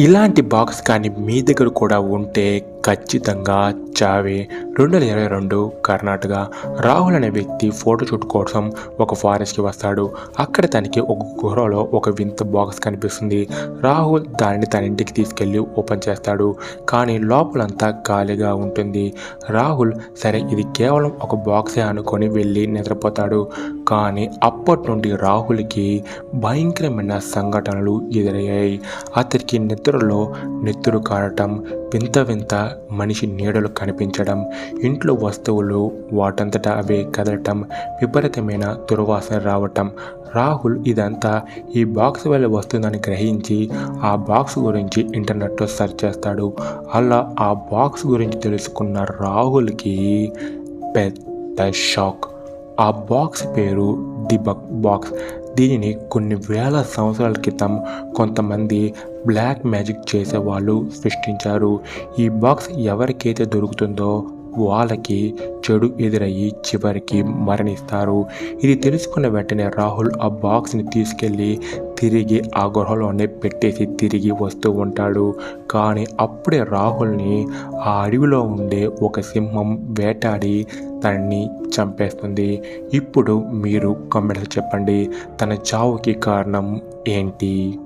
ఇలాంటి బాక్స్ కానీ మీ దగ్గర కూడా ఉంటే ఖచ్చితంగా చావే. రెండు వేల ఇరవై రెండు కర్ణాటక. రాహుల్ అనే వ్యక్తి ఫోటోషూట్ కోసం ఒక ఫారెస్ట్కి వస్తాడు. అక్కడ తనకి ఒక గుహలో ఒక వింత బాక్స్ కనిపిస్తుంది. రాహుల్ దానిని తన ఇంటికి తీసుకెళ్ళి ఓపెన్ చేస్తాడు. కానీ లోపలంతా ఖాళీగా ఉంటుంది. రాహుల్ సరే ఇది కేవలం ఒక బాక్సే అనుకొని వెళ్ళి నిద్రపోతాడు. కానీ అప్పటి నుండి రాహుల్కి భయంకరమైన సంఘటనలు ఎదురయ్యాయి. అతనికి నిద్రలో నెత్తురు కారటం వింత వింత మనిషి నీడలు కనిపించడం ఇంట్లో వస్తువులు వాటంతటా అవే కదలటం విపరీతమైన దుర్వాసన రావటం. రాహుల్ ఇదంతా ఈ బాక్స్ వల్ల వస్తుందని గ్రహించి ఆ బాక్స్ గురించి ఇంటర్నెట్లో సెర్చ్ చేస్తాడు. అలా ఆ బాక్స్ గురించి తెలుసుకున్న రాహుల్కి పెద్ద షాక్. ఆ బాక్స్ పేరు ది బక్ బాక్స్. దీనిని కొన్ని వేల సంవత్సరాల క్రితం కొంతమంది బ్లాక్ మ్యాజిక్ చేసే వాళ్ళు సృష్టించారు. ఈ బాక్స్ ఎవరికైతే దొరుకుతుందో వాళ్ళకి చెడు ఎదురయ్యి చివరికి మరణిస్తారు. ఇది తెలుసుకున్న వెంటనే రాహుల్ ఆ బాక్స్ని తీసుకెళ్ళి తిరిగి ఆ గృహలోనే పెట్టేసి తిరిగి వస్తూ ఉంటాడు. కానీ అప్పుడే రాహుల్ని ఆ అడవిలో ఉండే ఒక సింహం వేటాడి తనని చంపేస్తుంది. ఇప్పుడు మీరు కమెంట్స్ చెప్పండి తన చావుకి కారణం ఏంటి?